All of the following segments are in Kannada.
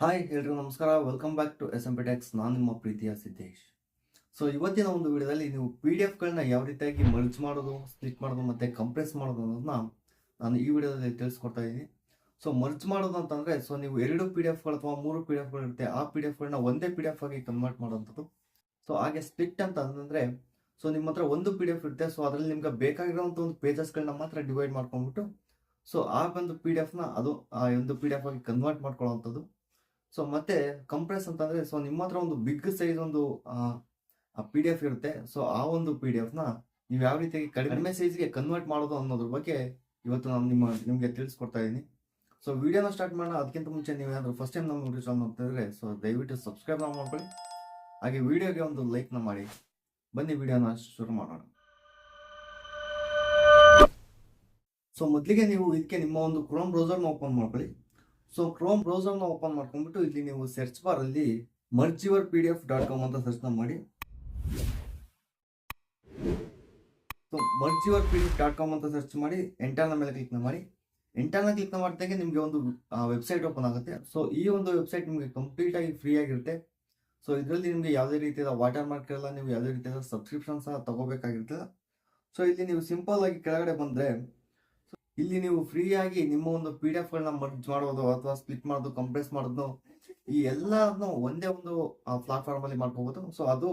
ಹಾಯ್ ಎಲ್ರಿಗೂ ನಮಸ್ಕಾರ. Welcome back to S M P techs ನಾನು ನಿಮ್ಮ ಪ್ರೀತಿಯ ಸಿದ್ದೇಶ್. ಸೊ ಇವತ್ತಿನ ಒಂದು ವಿಡಿಯೋದಲ್ಲಿ ನೀವು ಪಿ ಡಿ ಎಫ್ಗಳನ್ನ ಯಾವ ರೀತಿಯಾಗಿ ಮರ್ಜ್ ಮಾಡೋದು ಸ್ಪ್ಲಿಟ್ ಮಾಡೋದು ಮತ್ತು ಕಂಪ್ರೆಸ್ ಮಾಡೋದು ಅನ್ನೋದನ್ನ ನಾನು ಈ ವಿಡಿಯೋದಲ್ಲಿ ತಿಳಿಸ್ಕೊಡ್ತಾ ಇದ್ದೀನಿ. ಸೊ ಮರ್ಜ್ ಮಾಡೋದು ಅಂತಂದರೆ ಸೊ ನೀವು ಎರಡು ಪಿ ಡಿ ಎಫ್ಗಳು ಅಥವಾ ಮೂರು ಪಿ ಡಿ ಎಫ್ಗಳು ಇರುತ್ತೆ. ಆ ಪಿ ಡಿ ಎಫ್ಗಳನ್ನ ಒಂದೇ ಪಿ ಡಿ ಎಫ್ ಆಗಿ ಕನ್ವರ್ಟ್ ಮಾಡೋವಂಥದ್ದು ಸೊ ಹಾಗೆ ಸ್ಪ್ಲಿಟ್ ಅಂತ ಅಂತಂದರೆ ಸೊ ನಿಮ್ಮ ಹತ್ರ ಒಂದು ಪಿ ಡಿ ಎಫ್ ಇರುತ್ತೆ. ಸೊ ಅದರಲ್ಲಿ ನಿಮ್ಗೆ ಬೇಕಾಗಿರೋಂಥ ಒಂದು ಪೇಜಸ್ಗಳನ್ನ ಮಾತ್ರ ಡಿವೈಡ್ ಮಾಡ್ಕೊಂಡ್ಬಿಟ್ಟು ಸೊ ಆ ಒಂದು ಪಿ ಡಿ ಎಫ್ನ ಅದು ಆ ಒಂದು ಪಿ ಡಿ ಎಫ್ ಆಗಿ ಕನ್ವರ್ಟ್ ಮಾಡ್ಕೊಳ್ಳೋವಂಥದ್ದು. ಸೊ ಮತ್ತೆ ಕಂಪ್ರೆಸ್ ಅಂತಂದ್ರೆ ಸೊ ನಿಮ್ಮ ಹತ್ರ ಒಂದು ಬಿಗ್ ಸೈಜ್ ಒಂದು ಪಿ ಡಿ ಎಫ್ ಇರುತ್ತೆ. ಸೊ ಆ ಒಂದು ಪಿ ಡಿ ಎಫ್ನ ನೀವು ಯಾವ ರೀತಿಯಾಗಿ ಕಡಿಮೆ ಸೈಜ್ಗೆ ಕನ್ವರ್ಟ್ ಮಾಡೋದು ಅನ್ನೋದ್ರ ಬಗ್ಗೆ ಇವತ್ತು ನಾನು ನಿಮ್ಮ ನಿಮಗೆ ತಿಳಿಸ್ಕೊಡ್ತಾ ಇದ್ದೀನಿ. ಸೊ ವಿಡಿಯೋನ ಸ್ಟಾರ್ಟ್ ಮಾಡೋಣ. ಅದಕ್ಕಿಂತ ಮುಂಚೆ ನೀವು ಏನಾದರೂ ಫಸ್ಟ್ ಟೈಮ್ ನಮ್ಮ ವಿಡಿಯೋ ಚಾನಲ್ ನೋಡ್ತಿದ್ರೆ ಸೊ ದಯವಿಟ್ಟು ಸಬ್ಸ್ಕ್ರೈಬ್ ಮಾಡ್ಕೊಳ್ಳಿ. ಹಾಗೆ ವಿಡಿಯೋಗೆ ಒಂದು ಲೈಕ್ನ ಮಾಡಿ. ಬನ್ನಿ ವಿಡಿಯೋನ ಶುರು ಮಾಡೋಣ. ಸೊ ಮೊದಲಿಗೆ ನೀವು ಇದಕ್ಕೆ ನಿಮ್ಮ ಒಂದು ಕ್ರೋಮ್ ಬ್ರೌಸರ್ನ ಓಪನ್ ಮಾಡ್ಕೊಳ್ಳಿ. ಸೊ ಕ್ರೋಮ್ ಬ್ರೌಸರ್ನ ಓಪನ್ ಮಾಡ್ಕೊಂಡ್ಬಿಟ್ಟು ಇಲ್ಲಿ ನೀವು ಸರ್ಚ್ ಬಾರ್ ಅಲ್ಲಿ your P D F dot com ಅಂತ ಸರ್ಚ್ ಮಾಡಿ so your P D F dot com ಅಂತ ಸರ್ಚ್ ಮಾಡಿ. ಎಂಟರ್ನ ಮೇಲೆ ಕ್ಲಿಕ್ ಮಾಡಿ ಎಂಟರ್ನ ಕ್ಲಿಕ್ ಮಾಡಿದಾಗೆ ನಿಮಗೆ ಒಂದು ವೆಬ್ಸೈಟ್ ಓಪನ್ ಆಗುತ್ತೆ. ಸೊ ಈ ಒಂದು ವೆಬ್ಸೈಟ್ ನಿಮಗೆ ಕಂಪ್ಲೀಟ್ ಆಗಿ ಫ್ರೀ ಆಗಿರುತ್ತೆ. ಸೊ ಇದರಲ್ಲಿ ನಿಮಗೆ ಯಾವುದೇ ರೀತಿಯಾದ ವಾಟರ್ ಮಾರ್ಕ್ ಇರಲ್ಲ, ನೀವು ಯಾವುದೇ ರೀತಿಯಾದ ಸಬ್ಸ್ಕ್ರಿಪ್ಷನ್ ಸಹ ತಗೋಬೇಕಾಗಿರ್ತದೆ. ಸೊ ಇಲ್ಲಿ ನೀವು ಸಿಂಪಲ್ ಆಗಿ ಕೆಳಗಡೆ ಬಂದ್ರೆ ಇಲ್ಲಿ ನೀವು ಫ್ರೀ ಆಗಿ ನಿಮ್ಮ ಒಂದು ಪಿ ಡಿ ಎಫ್ಗಳನ್ನ ಮರ್ಜ್ ಮಾಡೋದು ಅಥವಾ ಸ್ಪ್ಲಿಟ್ ಮಾಡೋದು ಕಂಪ್ರೆಸ್ ಮಾಡೋದು, ಈ ಎಲ್ಲದನ್ನು ಒಂದೇ ಒಂದು ಪ್ಲಾಟ್ಫಾರ್ಮ್ ಅಲ್ಲಿ ಮಾಡ್ಕೋಬಹುದು ಸೊ ಅದು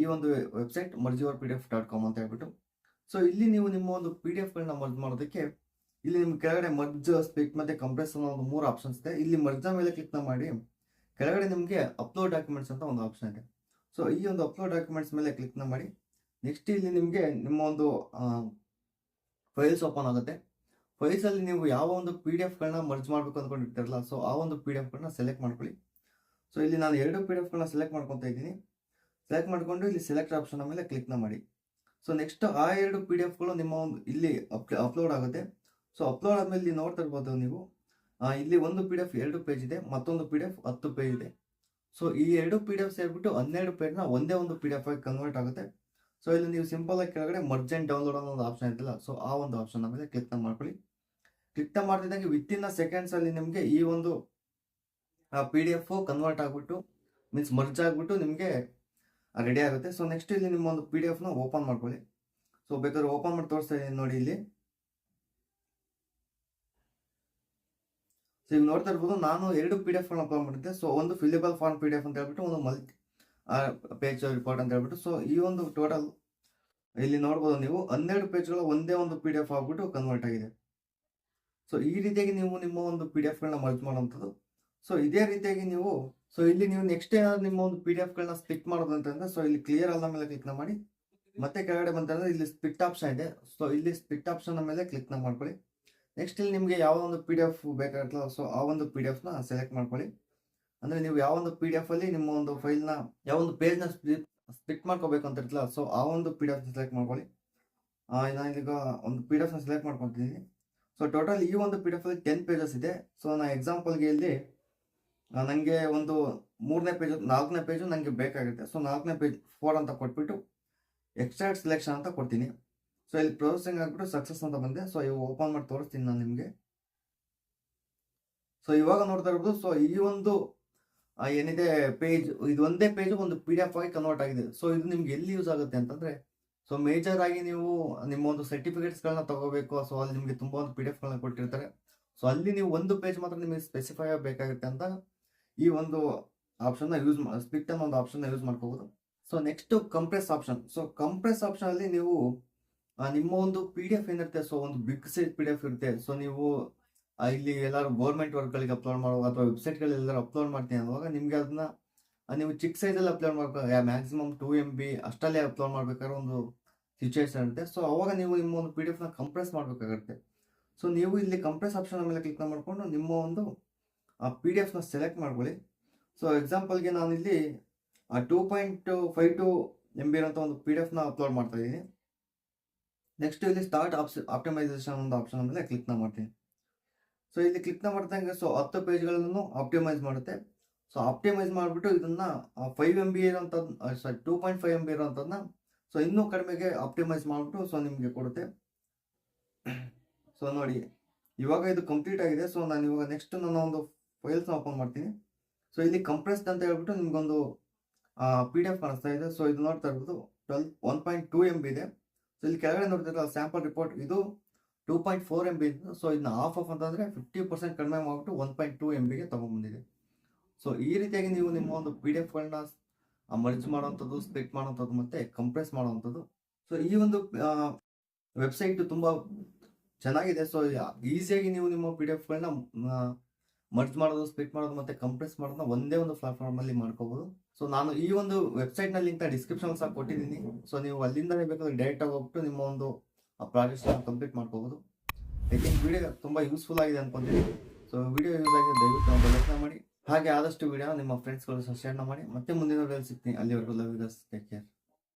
ಈ ಒಂದು website ಮರ್ಜಿ your P D F dot com ಅಂತ ಹೇಳ್ಬಿಟ್ಟು. ಸೊ ಇಲ್ಲಿ ನೀವು ನಿಮ್ಮ ಒಂದು ಪಿ ಡಿ ಎಫ್ಗಳನ್ನ ಮರ್ಜ್ ಮಾಡೋದಕ್ಕೆ ಇಲ್ಲಿ ನಿಮ್ಗೆ ಕೆಳಗಡೆ ಮರ್ಜ್ ಸ್ಪ್ಲಿಟ್ ಮತ್ತೆ ಕಂಪ್ರೆಸ್ ಅನ್ನೋ ಒಂದು ಮೂರು ಆಪ್ಷನ್ಸ್ ಇದೆ. ಇಲ್ಲಿ ಮರ್ಜ್ ಮೇಲೆ ಕ್ಲಿಕ್ ಮಾಡಿ, ಕೆಳಗಡೆ ನಿಮಗೆ ಅಪ್ಲೋಡ್ ಡಾಕ್ಯುಮೆಂಟ್ಸ್ ಅಂತ ಒಂದು ಆಪ್ಷನ್ ಇದೆ. ಸೊ ಈ ಒಂದು ಅಪ್ಲೋಡ್ ಡಾಕ್ಯುಮೆಂಟ್ಸ್ ಮೇಲೆ ಕ್ಲಿಕ್ ಮಾಡಿ ನೆಕ್ಸ್ಟ್ ಇಲ್ಲಿ ನಿಮಗೆ ನಿಮ್ಮ ಒಂದು ಫೈಲ್ಸ್ ಓಪನ್ ಆಗುತ್ತೆ. ಫೈಲ್ಸ್ ಅಲ್ಲಿ ನೀವು ಯಾವ ಒಂದು ಪಿ ಡಿ ಎಫ್ಗಳನ್ನ ಮರ್ಜ್ ಮಾಡಬೇಕು ಅಂದ್ಕೊಂಡಿರ್ತಾರಲ್ಲ ಸೊ ಆ ಒಂದು ಪಿ ಡಿ ಎಫ್ಗಳನ್ನ ಸೆಲೆಕ್ಟ್ ಮಾಡ್ಕೊಳ್ಳಿ. ಸೊ ಇಲ್ಲಿ ನಾನು ಎರಡು ಪಿ ಡಿ ಎಫ್ಗಳನ್ನ ಸೆಲೆಕ್ಟ್ ಮಾಡ್ಕೊತ ಇದ್ದೀನಿ. ಸೆಲೆಕ್ಟ್ ಮಾಡಿಕೊಂಡು ಇಲ್ಲಿ ಸೆಲೆಕ್ಟ್ ಆಪ್ಷನ್ ಮೇಲೆ ಕ್ಲಿಕ್ ಮಾಡಿ. ಸೊ ನೆಕ್ಸ್ಟ್ ಆ ಎರಡು ಪಿ ಡಿ ಎಫ್ಗಳು ನಿಮ್ಮ ಒಂದು ಇಲ್ಲಿ ಅಪ್ಲೋಡ್ ಆಗುತ್ತೆ. ಸೊ ಅಪ್ಲೋಡ್ ಆದ್ಮೇಲೆ ಇಲ್ಲಿ ನೋಡ್ತಾ ಇರ್ಬೋದು ನೀವು. ಇಲ್ಲಿ ಒಂದು ಪಿ ಡಿ ಎಫ್ ಎರಡು ಪೇಜ್ ಇದೆ, ಮತ್ತೊಂದು ಪಿ ಡಿ ಎಫ್ ಹತ್ತು ಪೇಜ್ ಇದೆ. ಸೊ ಈ ಎರಡು ಪಿ ಡಿ ಎಫ್ ಸೇರ್ಬಿಟ್ಟು ಹನ್ನೆರಡು ಪೇಜ್ನ ಒಂದೇ ಒಂದು ಪಿ ಡಿ ಎಫ್ ಆಗಿ ಕನ್ವರ್ಟ್ ಆಗುತ್ತೆ. ಸೊ ಇಲ್ಲಿ ನೀವು ಸಿಂಪಲ್ ಆಗಿ ಕೆಳಗಡೆ ಮರ್ಜೆಂಟ್ ಡೌನ್ಲೋಡ್ ಅನ್ನೋ ಒಂದು ಆಪ್ಷನ್ ಇರ್ತಲ್ಲ ಸೊ ಆ ಒಂದು ಆಪ್ಷನ್ ಮೇಲೆ ಕ್ಲಿಕ್ ಮಾಡ್ಕೊಳ್ಳಿ. ಕ್ಲಿಕ್ ಮಾಡ್ತಿದ್ದಂಗೆ ವಿತ್ ಇನ್ ಸೆಕೆಂಡ್ಸ್ ಅಲ್ಲಿ ನಿಮಗೆ ಈ ಒಂದು ಪಿ ಡಿ ಎಫ್ ಕನ್ವರ್ಟ್ ಆಗ್ಬಿಟ್ಟು ಮೀನ್ಸ್ ಮರ್ಜ್ ಆಗ್ಬಿಟ್ಟು ನಿಮಗೆ ರೆಡಿ ಆಗುತ್ತೆ. ಸೊ ನೆಕ್ಸ್ಟ್ ಇಲ್ಲಿ ನಿಮ್ಮ ಒಂದು ಪಿ ಡಿ ಎಫ್ನ ಓಪನ್ ಮಾಡ್ಕೊಳ್ಳಿ. ಸೊ ಬೇಕಾದ್ರೆ ಓಪನ್ ಮಾಡಿ ತೋರಿಸ್ತಾ ಇದ್ದೀನಿ ನೋಡಿ ಇಲ್ಲಿ. ಸೊ ಈಗ ನೋಡ್ತಾ ಇರ್ಬೋದು ನಾನು ಎರಡು ಪಿ ಡಿ ಎಫ್ ಅಪ್ಲೋಡ್ ಮಾಡಿದ್ದೆ. ಸೊ ಒಂದು fillable form P D F ಅಂತ ಹೇಳ್ಬಿಟ್ಟು, ಒಂದು ಮಲ್ಟಿ ಪೇಜ್ ರಿಪೋರ್ಟ್ ಅಂತ ಹೇಳ್ಬಿಟ್ಟು. ಸೊ ಈ ಒಂದು ಟೋಟಲ್ ಇಲ್ಲಿ ನೋಡ್ಬೋದು ನೀವು. ಹನ್ನೆರಡು ಪೇಜ್ಗಳು ಒಂದೇ ಒಂದು ಪಿ ಡಿ ಎಫ್ ಆಗ್ಬಿಟ್ಟು ಕನ್ವರ್ಟ್ ಆಗಿದೆ. ಸೊ ಈ ರೀತಿಯಾಗಿ ನೀವು ನಿಮ್ಮ ಒಂದು ಪಿ ಡಿ ಎಫ್ಗಳನ್ನ ಮರ್ಜ್ ಮಾಡುವಂಥದ್ದು. ಸೊ ಇದೇ ರೀತಿಯಾಗಿ ನೀವು ಸೊ ಇಲ್ಲಿ ನೀವು ನೆಕ್ಸ್ಟ್ ಏನಾದ್ರು ನಿಮ್ಮ ಒಂದು ಪಿ ಡಿ ಎಫ್ಗಳನ್ನ ಸ್ಪಿಟ್ ಮಾಡೋದು ಅಂತಂದ್ರೆ ಸೊ ಇಲ್ಲಿ ಕ್ಲಿಯರ್ ಅಲ್ಲ ಮೇಲೆ ಕ್ಲಿಕ್ ಮಾಡಿ. ಮತ್ತೆ ಕೆಳಗಡೆ ಬಂತಂದ್ರೆ ಇಲ್ಲಿ ಸ್ಪಿಟ್ ಆಪ್ಷನ್ ಇದೆ. ಸೊ ಇಲ್ಲಿ ಸ್ಪಿಟ್ ಆಪ್ಷನ್ ಮೇಲೆ ಕ್ಲಿಕ್ ಮಾಡ್ಕೊಳ್ಳಿ. ನೆಕ್ಸ್ಟ್ ಇಲ್ಲಿ ನಿಮಗೆ ಯಾವ ಒಂದು ಪಿ ಡಿ ಎಫ್ ಬೇಕಾಗಿರ್ತಲ್ಲ ಸೊ ಆ ಒಂದು ಪಿ ಡಿ ಎಫ್ನ ಸೆಲೆಕ್ಟ್ ಮಾಡ್ಕೊಳ್ಳಿ. ಅಂದ್ರೆ ನೀವು ಯಾವ ಒಂದು ಪಿ ಡಿ ಎಫ್ ಅಲ್ಲಿ ನಿಮ್ಮ ಒಂದು ಫೈಲ್ನ ಯಾವ ಒಂದು ಪೇಜ್ನ ಸ್ಪಿಟ್ ಮಾಡ್ಕೋಬೇಕು ಅಂತ ಇರ್ತಲ್ಲ ಸೊ ಆ ಒಂದು ಪಿ ಡಿ ಎಫ್ನ ಸೆಲೆಕ್ಟ್ ಮಾಡ್ಕೊಳ್ಳಿ. ನಾನೀಗ ಒಂದು ಪಿ ಡಿ ಎಫ್ನ ಸೆಲೆಕ್ಟ್ ಮಾಡ್ಕೊತಿದ್ದೀನಿ ಸೊ ಟೋಟಲ್ ಈ ಒಂದು P D F ten pages ಇದೆ. ಸೊ ನಾನು ಎಕ್ಸಾಂಪಲ್ಗೆ ಇಲ್ಲಿ ನನಗೆ ಒಂದು ಮೂರನೇ ಪೇಜು ನಾಲ್ಕನೇ ಪೇಜು ನನಗೆ ಬೇಕಾಗುತ್ತೆ. ಸೊ ನಾಲ್ಕನೇ ಪೇಜ್ ಫೋರ್ ಅಂತ ಕೊಟ್ಬಿಟ್ಟು ಎಕ್ಸ್ಟ್ರಾಕ್ಟ್ ಸೆಲೆಕ್ಷನ್ ಅಂತ ಕೊಡ್ತೀನಿ. ಸೊ ಇಲ್ಲಿ ಪ್ರೊಸೆಸಿಂಗ್ ಆಗಿಬಿಟ್ಟು ಸಕ್ಸಸ್ ಅಂತ ಬಂದೆ ಸೊ ಇವು ಓಪನ್ ಮಾಡಿ ತೋರಿಸ್ತೀನಿ ನಾನು ನಿಮಗೆ. ಸೊ ಇವಾಗ ನೋಡ್ತಾ ಇರ್ಬೋದು ಸೊ ಈ ಒಂದು ಏನಿದೆ ಪೇಜ್ ಇದು ಒಂದೇ ಪೇಜ್ ಒಂದು ಪಿ ಡಿ ಎಫ್ ಆಗಿ ಕನ್ವರ್ಟ್ ಆಗಿದೆ. ಸೊ ಇದು ನಿಮ್ಗೆ ಎಲ್ಲಿ ಯೂಸ್ ಆಗುತ್ತೆ ಅಂತಂದ್ರೆ ಸೊ ಮೇಜರ್ ಆಗಿ ನೀವು ನಿಮ್ಮ ಒಂದು ಸರ್ಟಿಫಿಕೇಟ್ಸ್ಗಳನ್ನ ತಗೋಬೇಕು. ಸೊ ಅಲ್ಲಿ ನಿಮಗೆ ತುಂಬಾ ಒಂದು ಪಿ ಡಿ ಎಫ್ಗಳನ್ನ ಕೊಟ್ಟಿರ್ತಾರೆ. ಸೊ ಅಲ್ಲಿ ನೀವು ಒಂದು ಪೇಜ್ ಮಾತ್ರ ನಿಮಗೆ ಸ್ಪೆಸಿಫೈ ಆಗಬೇಕಾಗುತ್ತೆ ಅಂತ ಈ ಒಂದು ಆಪ್ಷನ್ನ ಯೂಸ್ ಸ್ಪಿಟ್ ಅನ್ನೋ ಒಂದು ಆಪ್ಷನ್ ಯೂಸ್ ಮಾಡ್ಕೋಬೋದು. So next compress option so compress option ಅಲ್ಲಿ ನೀವು ನಿಮ್ಮ ಒಂದು ಪಿ ಡಿ ಎಫ್ ಏನಿರುತ್ತೆ? ಸೊ ಒಂದು big size P D F ಇರುತ್ತೆ. ಸೊ ನೀವು ಇಲ್ಲಿ ಎಲ್ಲರೂ ಗೌರ್ಮೆಂಟ್ ವರ್ಕ್ಗಳಿಗೆ ಅಪ್ಲೋಡ್ ಮಾಡುವಾಗ ಅಥವಾ ವೆಬ್ಸೈಟ್ಗಳಲ್ಲಿ ಎಲ್ಲರೂ ಅಪ್ಲೋಡ್ ಮಾಡ್ತೀನಿ ಅನ್ನುವಾಗ ನಿಮಗೆ ಅದನ್ನ ನೀವು ಚಿಕ್ಕ ಸೈಜಲ್ಲಿ ಅಪ್ಲೋಡ್ ಮಾಡ್ಬೇಕು ಮ್ಯಾಕ್ಸಿಮಮ್ ಟೂ ಎಂ ಬಿ ಅಷ್ಟಲ್ಲೇ ಅಪ್ಲೋಡ್ ಮಾಡ್ಬೇಕಾದ್ರೆ ಒಂದು ಸಿಚುವೇಶನ್ ಇರುತ್ತೆ. ಸೊ ಅವಾಗ ನೀವು ನಿಮ್ಮ ಒಂದು ಪಿ ಡಿ ಎಫ್ನ ಕಂಪ್ರೆಸ್ ಮಾಡಬೇಕಾಗುತ್ತೆ. ಸೊ ನೀವು ಇಲ್ಲಿ ಕಂಪ್ರೆಸ್ ಆಪ್ಷನ್ ಮೇಲೆ ಕ್ಲಿಕ್ ಮಾಡಿಕೊಂಡು ನಿಮ್ಮ ಒಂದು, ಆ ಪಿ ಡಿ ಎಫ್ನ ಸೆಲೆಕ್ಟ್ ಮಾಡ್ಕೊಳ್ಳಿ. ಸೊ ಎಕ್ಸಾಂಪಲ್ಗೆ ನಾನು ಇಲ್ಲಿ two point five two M B ಇರೋಂಥ ಒಂದು ಪಿ ಡಿ ಎಫ್ನ ಅಪ್ಲೋಡ್ ಮಾಡ್ತಾ ಇದ್ದೀನಿ. ನೆಕ್ಸ್ಟ್ ಇಲ್ಲಿ ಸ್ಟಾರ್ಟ್ ಆಪ್ಷನ್ ಆಪ್ಟಿಮೈಸೇಷನ್ ಒಂದು ಆಪ್ಷನ್ ಮೇಲೆ ಕ್ಲಿಕ್ನ ಮಾಡ್ತೀನಿ. ಸೊ ಇಲ್ಲಿ ಕ್ಲಿಕ್ನ ಮಾಡ್ದಂಗೆ ಸೊ ಹತ್ತು ಪೇಜ್ಗಳನ್ನು ಆಪ್ಟಿಮೈಸ್ ಮಾಡುತ್ತೆ. ಸೊ ಆಪ್ಟಿಮೈಸ್ ಮಾಡಿಬಿಟ್ಟು ಇದನ್ನ five M B ಇರೋಂಥದ್ದು sorry two point five M B ಇರೋಂಥದ್ದನ್ನ so ಇನ್ನೂ ಕಡಿಮೆಗೆ ಆಪ್ಟಿಮೈಸ್ ಮಾಡಿಬಿಟ್ಟು ಸೊ ನಿಮಗೆ ಕೊಡುತ್ತೆ. ಸೊ ನೋಡಿ, ಇವಾಗ ಇದು ಕಂಪ್ಲೀಟ್ ಆಗಿದೆ. ಸೊ ನಾನು ಇವಾಗ ನೆಕ್ಸ್ಟ್ ನನ್ನ ಒಂದು ಫೈಲ್ಸ್ನ ಓಪನ್ ಮಾಡ್ತೀನಿ. ಸೊ ಇಲ್ಲಿ ಕಂಪ್ರೆಸ್ಡ್ ಅಂತ ಹೇಳ್ಬಿಟ್ಟು ನಿಮ್ಗೊಂದು ಪಿ ಡಿ ಎಫ್ ಕಾಣಿಸ್ತಾ ಇದೆ. ಸೊ ಇದು ನೋಡ್ತಾ ಇರ್ಬೋದು twelve one point two M B ಇದೆ. ಸೊ ಇಲ್ಲಿ ಕೆಳಗಡೆ ನೋಡ್ತಿದ್ರೆ ಸ್ಯಾಂಪಲ್ ರಿಪೋರ್ಟ್ ಇದು two point four M B so ಇದನ್ನ ಆಫ್ ಆಫ್ ಅಂತಂದರೆ ಫಿಫ್ಟಿ ಪರ್ಸೆಂಟ್ ಕಡಿಮೆ ಮಾಡಿಬಿಟ್ಟು ಒನ್ ಪಾಯಿಂಟ್ ಟೂ ಎಂ ಬಿಗೆ ತೊಗೊಂಬಂದಿದೆ ಸೊ ಈ ರೀತಿಯಾಗಿ ನೀವು ನಿಮ್ಮ ಒಂದು ಪಿ ಡಿ ಎಫ್ಗಳನ್ನ ಮರ್ಜ್ ಮಾಡುವಂಥದ್ದು ಸ್ಪ್ಲಿಟ್ ಮಾಡುವಂಥದ್ದು ಮತ್ತೆ ಕಂಪ್ರೆಸ್ ಮಾಡುವಂಥದ್ದು. ಸೊ ಈ ಒಂದು ವೆಬ್ಸೈಟ್ ತುಂಬ ಚೆನ್ನಾಗಿದೆ. ಸೊ ಈಸಿಯಾಗಿ ನೀವು ನಿಮ್ಮ ಪಿ ಡಿ ಎಫ್ಗಳನ್ನ ಮರ್ಜ್ ಮಾಡೋದು ಸ್ಪ್ಲಿಟ್ ಮಾಡೋದು ಮತ್ತೆ ಕಂಪ್ರೆಸ್ ಮಾಡೋದನ್ನ ಒಂದೇ ಒಂದು ಪ್ಲಾಟ್ಫಾರ್ಮ್ ಅಲ್ಲಿ ಮಾಡ್ಕೋಬಹುದು ಸೊ ನಾನು ಈ ಒಂದು ವೆಬ್ಸೈಟ್ನ ಲಿಂಕ್ ಡಿಸ್ಕ್ರಿಪ್ಷನ್ ಸಹ ಕೊಟ್ಟಿದ್ದೀನಿ. ಸೊ ನೀವು ಅಲ್ಲಿಂದಲೇ ಬೇಕಾದ್ರೆ ಡೈರೆಕ್ಟ್ ಆಗಿ ಹೋಗ್ಬಿಟ್ಟು ನಿಮ್ಮ ಒಂದು ಪ್ರಾಜೆಕ್ಟ್ ಕಂಪ್ಲೀಟ್ ಮಾಡ್ಕೋಬಹುದು ಥಿಂಕ್ ವಿಡಿಯೋ ತುಂಬಾ ಯೂಸ್ಫುಲ್ ಆಗಿದೆ ಅನ್ಕೊಂತೀನಿ. ಸೊ ವಿಡಿಯೋ ಯೂಸ್ ಆಗಿದೆ, ದಯವಿಟ್ಟು ಪ್ರಯತ್ನ ಮಾಡಿ. ಹಾಗೆ ಆದಷ್ಟು ವಿಡಿಯೋ ನಿಮ್ಮ ಫ್ರೆಂಡ್ಸ್ಗಳು ಶೇರ್ನ ಮಾಡಿ. ಮತ್ತೆ ಮುಂದಿನ ವಿಡಿಯೋ ಸಿಗ್ತೀನಿ. ಅಲ್ಲಿವರೆಗೂ ಲವ್ ಯು ಟೇಕ್ ಕೇರ್